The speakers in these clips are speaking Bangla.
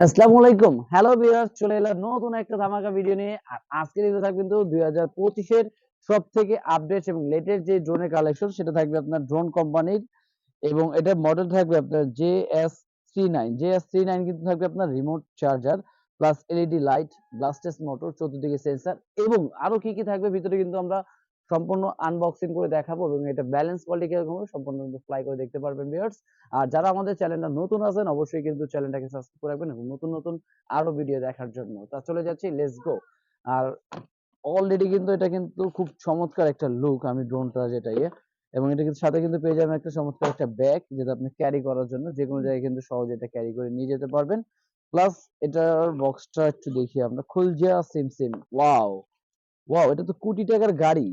আসসালামু আলাইকুম। হ্যালো চলে এলাম নতুন একটা ধামাকা ভিডিও নিয়ে। আর ভিডিও থাকবে কিন্তু সব থেকে আপডেট এবং লেটেস্ট যে ড্রোনের কালেকশন সেটা থাকবে আপনার ড্রোন কোম্পানির এবং এটা মডেল থাকবে আপনার J S three nine J S three nine কিন্তু থাকবে আপনার remote charger plus LED light ব্লাস্টেস motor চতুর্দিকে সেন্সার এবং আরও কি কি থাকবে, ভিতরে কিন্তু আমরা সম্পূর্ণ আনবক্সিং করে দেখাবো এবং এটা ব্যালেন্স কোয়ালিটি কীরকম হবে, সম্পূর্ণ কিন্তু ফ্লাই করে দেখতে পারবেন ভিউয়ার্স আর যারা আমাদের চ্যানেলটা নতুন আছেন, অবশ্যই কিন্তু চ্যানেলটাকে সাবস্ক্রাইব করে রাখবেন এবং নতুন নতুন আরও ভিডিও দেখার জন্য। তা চলে যাচ্ছি লেটস গো আর অলরেডি কিন্তু এটা কিন্তু খুব চমৎকার একটা লুক আমি ড্রোনটা যেটা ইয়ে এবং এটা কিন্তু সাথে কিন্তু পেয়ে যাবেন একটা চমৎকার একটা ব্যাগ যেটা আপনি ক্যারি করার জন্য যে কোনো জায়গায় কিন্তু সহজে এটা ক্যারি করে নিয়ে যেতে পারবেন। প্লাস এটার বক্সটা একটু দেখি আমরা। খুলজিয়া সিম সিম ওয়াও ওয়াও এটা তো কোটি টাকার গাড়ি।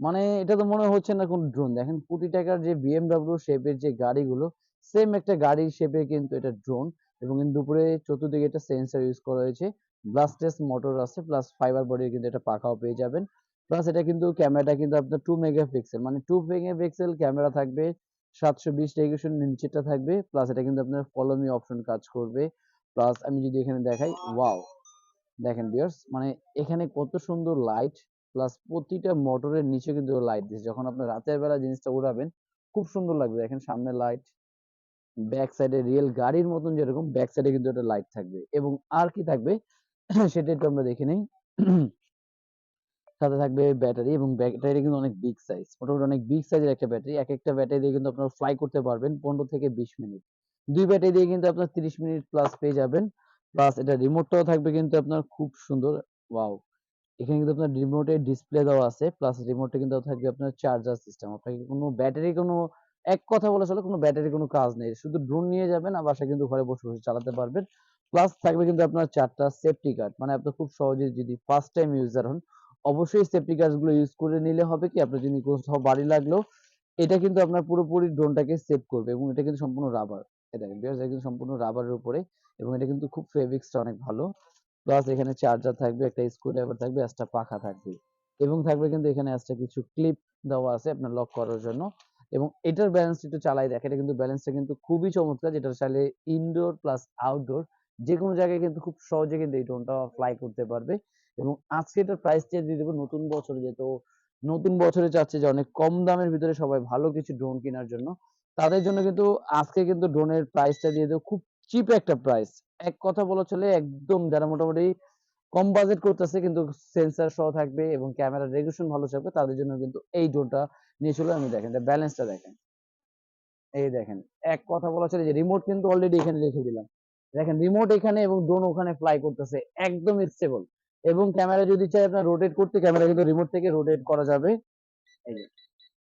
মানে এটা তো মনে হচ্ছে না কোন ড্রোন দেখেন কোটি টাকার যে বিএমডব্লিউ শেপের যে গাড়িগুলো সেম একটা গাড়ির শেপে কিন্তু এটা ড্রোন এবং উপরে চতুর্দিকে একটা সেন্সর ইউজ করা হয়েছে। ব্লাস্টেস মোটর আছে প্লাস ফাইবার বডির কিন্তু এটা পাখাও পেয়ে যাবেন। প্লাস এটা কিন্তু ক্যামেরাটা কিন্তু আপনার টু মেগাপিক্সেল মানে টু মেগাপিক্সেল ক্যামেরা থাকবে, সাতশো বিশ রেগুলেশন নিচেটা থাকবে প্লাস এটা কিন্তু আপনার ফলো মি অপশন কাজ করবে। প্লাস আমি যদি এখানে দেখাই ওয়াও দেখেন ভিউয়ার্স মানে এখানে কত সুন্দর লাইট প্লাস প্রতিটা মোটরের নিচে কিন্তু লাইট দিয়েছে। যখন আপনি রাতের বেলা জিনিসটা উড়াবেন, খুব সুন্দর লাগবে। দেখেন সামনে লাইট ব্যাক সাইডে রিয়েল গাড়ির মতন যেরকম ব্যাক সাইডে কিন্তু একটা লাইট থাকবে। এবং আর কি থাকবে? সেটা একটু আমরা দেখে নেই। সাথে থাকবে ব্যাটারি এবং ব্যাটারি কিন্তু অনেক বিগ সাইজ মোটামুটি অনেক বিগ সাইজের একটা ব্যাটারি এক একটা ব্যাটারি দিয়ে কিন্তু আপনারা ফ্লাই করতে পারবেন পনেরো থেকে বিশ মিনিট দুই ব্যাটারি দিয়ে কিন্তু আপনার তিরিশ মিনিট প্লাস পেয়ে যাবেন। প্লাস এটা রিমোটটাও থাকবে কিন্তু আপনার খুব সুন্দর। ওয়াও এখানে কিন্তু আপনার রিমোটে ডিসপ্লে দেওয়া আছে প্লাস রিমোটে কিন্তু থাকবে আপনার চার্জার সিস্টেম আপনাকে কোনো ব্যাটারি কোনো, এক কথা বলে চলে কোনো ব্যাটারি কোনো কাজ নেই। শুধু ড্রোন নিয়ে যাবেন আর বাসায় কিন্তু ঘরে বসে বসে চালাতে পারবেন। প্লাস থাকবে কিন্তু আপনার চারটা সেফটি গার্ড মানে আপনি খুব সহজে যদি ফার্স্ট টাইম ইউজার হন, অবশ্যই সেফটি গার্ডগুলো ইউজ করে নিলে হবে কি, আপনার যদি কোথাও বাড়ি লাগল এটা কিন্তু আপনার পুরোপুরি ড্রোনটাকে সেভ করবে এবং এটা কিন্তু সম্পূর্ণ রাবার এটা কিন্তু সম্পূর্ণ রাবারের উপরে এবং এটা কিন্তু খুব ফেভিক্সটা অনেক ভালো। প্লাস এখানে চার্জার থাকবে, একটা স্ক্রুড্রাইভার থাকবে, একটা পাখা থাকবে। এবং থাকবে কিন্তু এখানে একটা কিছু ক্লিপ দেওয়া আছে আপনার লক করার জন্য। এবং এটার ব্যালেন্স একটু চালাই দেখে, এটা কিন্তু ব্যালেন্সটা কিন্তু খুবই চমৎকার, যেটা চাইলে ইনডোর প্লাস আউটডোর যে কোনো জায়গায় কিন্তু খুব সহজে কিন্তু এই ড্রোনটা ফ্লাই করতে পারবে। এবং আজকে এটার প্রাইস দিয়ে দেবো, নতুন বছরে যেহেতু, নতুন বছরে চাচ্ছে যে অনেক কম দামের ভিতরে সবাই ভালো কিছু ড্রোন কেনার জন্য। তাদের জন্য কিন্তু আজকে কিন্তু ড্রোনের প্রাইসটা দিয়ে দেবো, খুব চিপ একটা প্রাইস এক কথা বলা চলে, একদম যারা মোটামুটি কম বাজেট করতেছে কিন্তু সেন্সর সহ থাকবে এবং ক্যামেরা রেজুলেশন ভালো থাকবে, তাদের জন্য কিন্তু এই ড্রোনটা নিয়ে চলে আমি দেখেন ব্যালেন্সটা দেখেন। এই দেখেন, এক কথা বলা চলে যে রিমোট কিন্তু অলরেডি এখানে রেখে দিলাম। দেখেন রিমোট এখানে এবং ড্রোন ওখানে ফ্লাই করতেছে, একদম স্টেবল এবং ক্যামেরা যদি চাই আপনার রোটেট করতে ক্যামেরা কিন্তু রিমোট থেকে রোটেট করা যাবে। এই যে,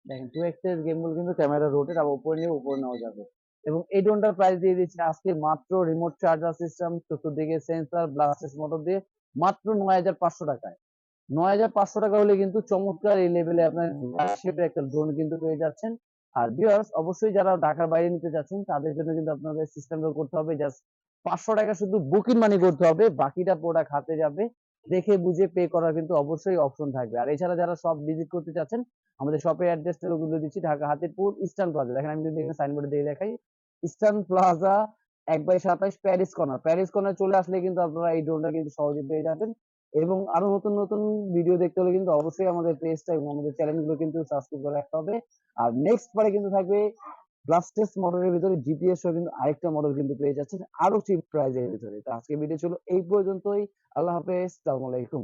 দেখেন টু এক্সের গেমগুলো কিন্তু ক্যামেরা রোটেট আবার উপরে নিয়ে উপরে নেওয়া যাবে। এবং এই ড্রোনটার প্রাইস দিয়ে দিচ্ছি আজকে মাত্র রিমোট চার্জার সিস্টেম চতুর্দিকে সেন্সর ব্লাস্টেস মোটর দিয়ে মাত্র নয় হাজার পাঁচশো টাকায়। নয় হাজার পাঁচশো টাকা হলে কিন্তু চমৎকার এই লেভেলে আপনার একটা ড্রোন কিন্তু পেয়ে যাচ্ছেন। আর ভিউয়ার্স অবশ্যই যারা ঢাকার বাইরে নিতে যাচ্ছেন, তাদের জন্য কিন্তু আপনাদের সিস্টেমটা করতে হবে। জাস্ট পাঁচশো টাকা শুধু বুকিং মানি করতে হবে, বাকিটা প্রোডাক্ট হাতে যাবে। দেখে বুঝে পে করার কিন্তু অবশ্যই অপশন থাকবে। আর এছাড়া যারা সব ভিজিট করতে চাচ্ছেন আমাদের শপের অ্যাড্রেসটা কিন্তু দিচ্ছি, ঢাকা হাতিপুর ইস্টার্ন প্লাজা দেখেন আমি যদি এখানে সাইনবোর্ডে দিয়ে দেখাই ইস্টার্ন প্লাজা এক বাই সাতাইশ প্যারিস কর্নার প্যারিস কর্নার চলে আসলে কিন্তু আপনারা এই ড্রোনটা কিন্তু সহজে পেয়ে যাবেন। এবং আরও নতুন নতুন ভিডিও দেখতে হলে কিন্তু অবশ্যই আমাদের পেজটা এবং আমাদের চ্যানেলগুলো কিন্তু সাবস্ক্রাইব করে রাখতে হবে। আর নেক্সট পরে কিন্তু থাকবে ব্লাস্টেস মডেলের ভিতরে জিপিএস সহ কিন্তু আরেকটা মডেল কিন্তু পেয়ে যাচ্ছেন, আরও চিপ প্রাইজের ভিতরে। তো আজকে ভিডিও ছিল এই পর্যন্তই। আল্লাহ হাফেজ আসসালামু আলাইকুম।